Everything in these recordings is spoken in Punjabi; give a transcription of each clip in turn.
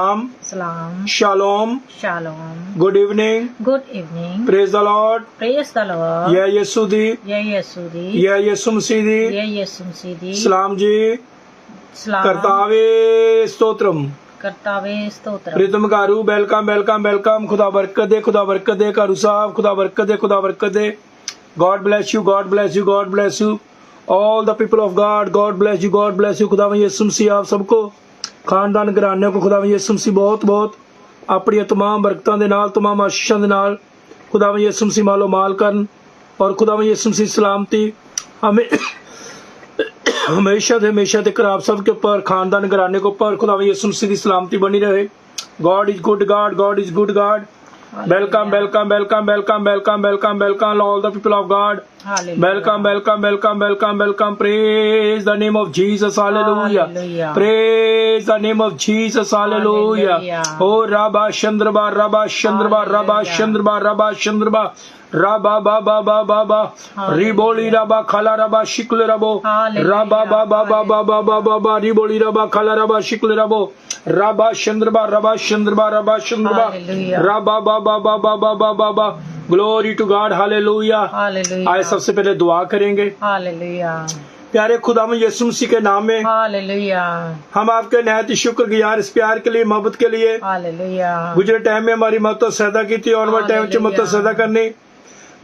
सलाम सलाम शालोम शालोम good evening good evening praise the lord praise the lord यह यीशु यह यीशु यह यीशु मसीह यह यीशु मसीह सलाम जी सलाम करतावे स्तोत्रम प्रीतम कारू वेलकम वेलकम वेलकम खुदा बरकत दे खुदा बरकत दे कारू साहब खुदा बरकत दे खुदा बरकत दे God bless you God bless you God bless you all the people of God God bless you God bless you खुदा यीशु मसीह आप सबको ਖਾਨਦਾਨ ਘਰਾਨਿਆਂ ਕੋ ਖੁਦਾਵੰਦ ਯਿਸੂ ਮਸੀਹ ਬਹੁਤ ਬਹੁਤ ਆਪਣੀਆਂ तमाम ਬਰਕਤਾਂ ਦੇ ਨਾਲ तमाम ਆਸ਼ੀਸ਼ਾਂ ਦੇ ਨਾਲ ਖੁਦਾਵੰਦ ਯਿਸੂ ਮਸੀਹ ਮਾਲੋ ਮਾਲ ਕਰਨ ਔਰ ਖੁਦਾਵੰਦ ਯਿਸੂ ਮਸੀਹ ਸਲਾਮਤੀ ਹਮੇ ਹਮੇਸ਼ਾ ਦੇ ਹਮੇਸ਼ਾ ਤੇ ਕਰਾਬ ਸਭ ਕੇ ਉੱਪਰ ਖਾਨਦਾਨ ਘਰਾਨੇ ਕੋ ਉੱਪਰ ਖੁਦਾਵੰਦ ਯਿਸੂ ਮਸੀਹ ਦੀ ਸਲਾਮਤੀ ਬਣੀ ਰਹੇ God is good God God is good God welcome welcome welcome welcome welcome welcome welcome all the people of God Welcome, welcome, welcome, welcome, welcome. Praise the name of Jesus. Hallelujah. Hallelujah. Praise the name of Jesus. Hallelujah. Hallelujah. Oh, Rabba Chandraba, Rabba Chandraba, Rabba Chandraba, Rabba Chandraba. Rabba Baba Baba Baba Riboli Rabba Kala Rabba Shikle Rabo Rabba Baba Baba Baba Baba Riboli Rabba Kala Rabba Shikle Rabo Rabba Chandraba Rabba Chandraba Rabba Chandraba Rabba Baba Baba Baba Baba glory to God hallelujah आए सबसे पहले दुआ करेंगे प्यारे खुदा यसु मसीह के नाम में हम आपके नहायत शुक्र गुजार इस प्यार के लिए मोहब्बत के लिए गुजरे टाइम में हमारी मत सदा की थी और वह टाइम मत सदा करनी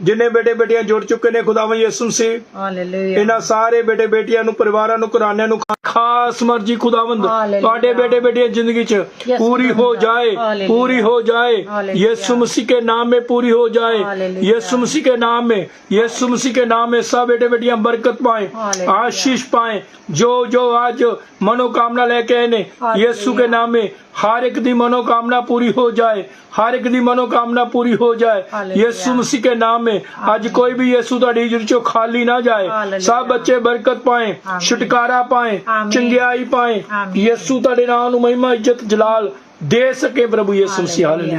ਜਿੰਨੇ ਬੇਟੇ ਬੇਟੀਆਂ ਜੁੜ ਚੁੱਕੇ ਨੇ ਖੁਦਾਵੰ ਯਿਸੂ ਸੇ ਹਾਲੇਲੂਇਆ ਇਹਨਾਂ ਸਾਰੇ ਬੇਟੇ ਬੇਟੀਆਂ ਨੂੰ ਪਰਿਵਾਰਾਂ ਨੂੰ ਘਰਾਨਿਆਂ ਨੂੰ ਖਾਸ ਮਰਜ਼ੀ ਖੁਦਾਵੰ ਤੁਹਾਡੇ ਬੇਟੇ ਬੇਟੀਆਂ ਜ਼ਿੰਦਗੀ 'ਚ ਪੂਰੀ ਹੋ ਜਾਏ ਪੂਰੀ ਹੋ ਜਾਏ ਯਿਸੂ ਮਸੀਹ ਦੇ ਨਾਮ 'ਤੇ ਪੂਰੀ ਹੋ ਜਾਏ ਯਿਸੂ ਮਸੀਹ ਦੇ ਨਾਮ 'ਤੇ ਯਿਸੂ ਮਸੀਹ ਦੇ ਨਾਮ 'ਤੇ ਸਭ ਬੇਟੇ ਬੇਟੀਆਂ ਬਰਕਤ ਪਾਏ ਆਸ਼ੀਸ਼ ਪਾਏ ਜੋ ਜੋ ਅੱਜ ਮਨੋ ਕਾਮਨਾ ਲੈ ਕੇ ਆਏ ਨੇ ਯਿਸੂ ਦੇ ਨਾਮ 'ਤੇ ਹਰ ਇੱਕ ਦੀ ਮਨੋਕਾਮਨਾ ਪੂਰੀ ਹੋ ਜਾਏ ਹਰ ਇੱਕ ਦੀ ਮਨੋਕਾਮਨਾ ਪੂਰੀ ਹੋ ਜਾਏ ਯਿਸੂ ਮਸੀਹ ਦੇ ਨਾਮ ਵਿੱਚ ਅੱਜ ਕੋਈ ਵੀ ਯਿਸੂ ਦਾ ਢੀਜ ਵਿੱਚੋਂ ਖਾਲੀ ਨਾ ਜਾਏ ਸਭ ਬੱਚੇ ਬਰਕਤ ਪਾਏ ਛੁਟਕਾਰਾ ਪਾਏ ਚੰਗਿਆਈ ਪਾਏ ਯਿਸੂ ਤੁਹਾਡੇ ਨਾਮ ਨੂੰ ਮਹਿਮਾ ਇੱਜ਼ਤ ਜਲਾਲ ਦੇ ਸਕੇ ਪ੍ਰਭੂ ਯਿਸੂ ਮਸੀਹ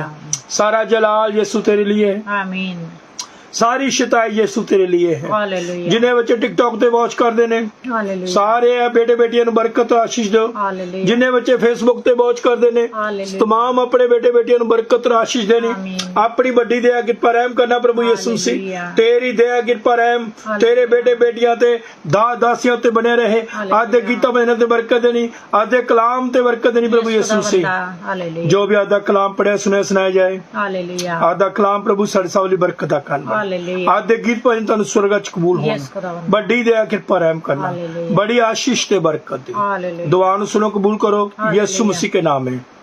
ਸਾਰਾ ਜਲਾਲ ਯਿਸੂ ਤੇਰੇ ਲਈ ਹੈ ਆਮੀਨ ਸਾਰੀ ਸ਼ਿਤਾਇ ਯਿਸੂ ਤੇਰੇ ਲਈ ਹੈ ਹਾਲੇਲੂਇਆ ਜਿਨੇ ਬੱਚੇ ਟਿਕਟੌਕ ਤੇ ਵਾਚ ਕਰਦੇ ਨੇ ਹਾਲੇਲੂਇਆ ਸਾਰੇ ਆ ਬੇਟੇ ਬੇਟੀਆਂ ਨੂੰ ਬਰਕਤ ਆਸ਼ੀਸ਼ ਦਿਓ ਹਾਲੇਲੂਇਆ ਜਿਨੇ ਬੱਚੇ ਫੇਸਬੁੱਕ ਤੇ ਵਾਚ ਕਰਦੇ ਨੇ ਹਾਲੇਲੂਇਆ ਤਮਾਮ ਆਪਣੇ ਬੇਟੇ ਬੇਟੀਆਂ ਨੂੰ ਬਰਕਤ ਆਸ਼ੀਸ਼ ਦੇਣੀ ਆਪਣੀ ਵੱਡੀ ਦਇਆ ਕਿਰਪਾ ਰਹਿਮ ਕਰਨਾ ਪ੍ਰਭੂ ਯਿਸੂ ਸੀ ਤੇਰੀ ਦਇਆ ਕਿਰਪਾ ਰਹਿਮ ਤੇਰੇ ਬੇਟੇ ਬੇਟੀਆਂ ਤੇ ਦਾਸ ਦਾਸੀਆਂ ਤੇ ਬਣੇ ਰਹੇ ਅੱਜ ਦੇ ਗੀਤਾਂ ਮੈਂ ਇਹਨਾਂ ਤੇ ਬਰਕਤ ਦੇਣੀ ਅੱਜ ਦੇ ਕਲਾਮ ਤੇ ਬਰਕਤ ਦੇਣੀ ਪ੍ਰਭੂ ਯਿਸੂ ਸੀ ਹਾਲੇਲੂਇਆ ਜੋ ਵੀ ਅੱਜ ਦਾ ਕਲਾਮ ਪੜਿਆ ਸੁਣਿਆ ਸੁਣਾਇਆ ਜਾਏ ਹਾਲੇਲੂਇਆ ਅੱਜ ਦਾ ਕਲਾਮ ਪ੍ਰਭੂ ਸਾਡੇ ਸਭ ਲਈ ਬਰਕਤ ਕਰਨਾ ਅੱਜ ਦੇ ਗੀਤ पण ਤੁਹਾਨੂੰ ਚ ਕਬੂਲ ਹੋਣ ਬੜੀ ਵੱਡੀ ਦਇਆ ਕਿਰਪਾ ਰਹਿਮ ਕਰਨਾ ਹਾਲੇਲੂਇਆ। ਬੜੀ ਆਸ਼ੀਸ਼ ਤੇ ਬਰਕਤ ਦੇ ਹਾਲੇਲੂਇਆ ਦੁਆ ਨੂੰ ਸੁਣੋ ਕਬੂਲ ਕਰੋ ਯਿਸੂ ਮਸੀਹ ਦੇ ਨਾਮ ਹੈ